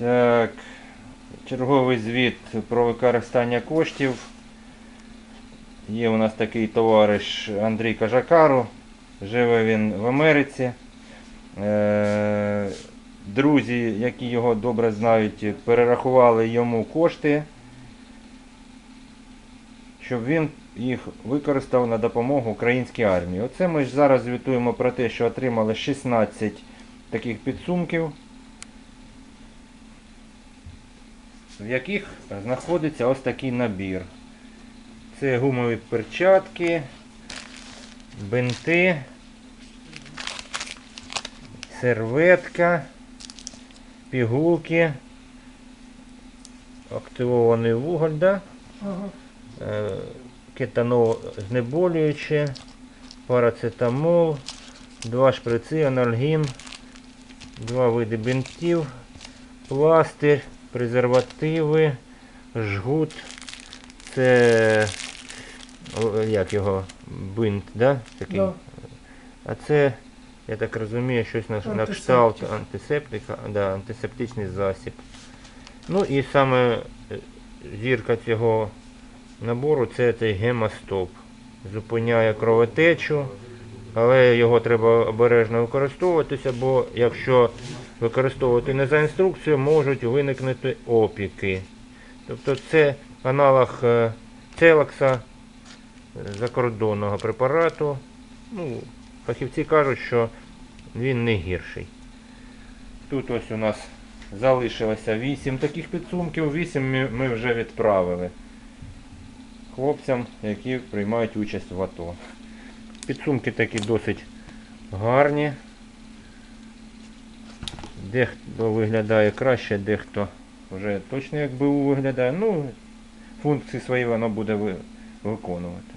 Так, черговий звіт про використання коштів. Є у нас такий товариш Андрій Кажакару. Живе він в Америці. Е, Друзі, які його добре знають, перерахували йому кошти, щоб він їх використав на допомогу українській армії. Оце ми ж зараз звітуємо про те, що отримали 16 таких підсумків. В яких знаходиться ось такий набір. Це гумові перчатки, бинти, серветка, пігулки, активований вуголь, да? Ага. Е, кетанол знеболююче, парацетамол, два шприци, анальгін, два види бинтів, пластир, презервативи, жгут. Це як його бинт, да? Такий. Да. А це, я так розумію, щось на, на кшталт антисептика, да, антисептичний засіб. Ну і саме е, зірка цього набору це цей гемостоп. Зупиняє кровотечу, але його треба обережно використовуватися, бо якщо використовувати не за інструкцією, можуть виникнути опіки. Тобто це аналог е, целакса, закордонного препарату. Ну, фахівці кажуть, що він не гірший. Тут ось у нас залишилося 8 таких підсумків, 8 ми- ми вже відправили хлопцям, які приймають участь в АТО. Підсумки такі досить гарні. Дехто виглядає краще, дехто вже точно як БУ виглядає. Ну, функції свої воно буде виконувати.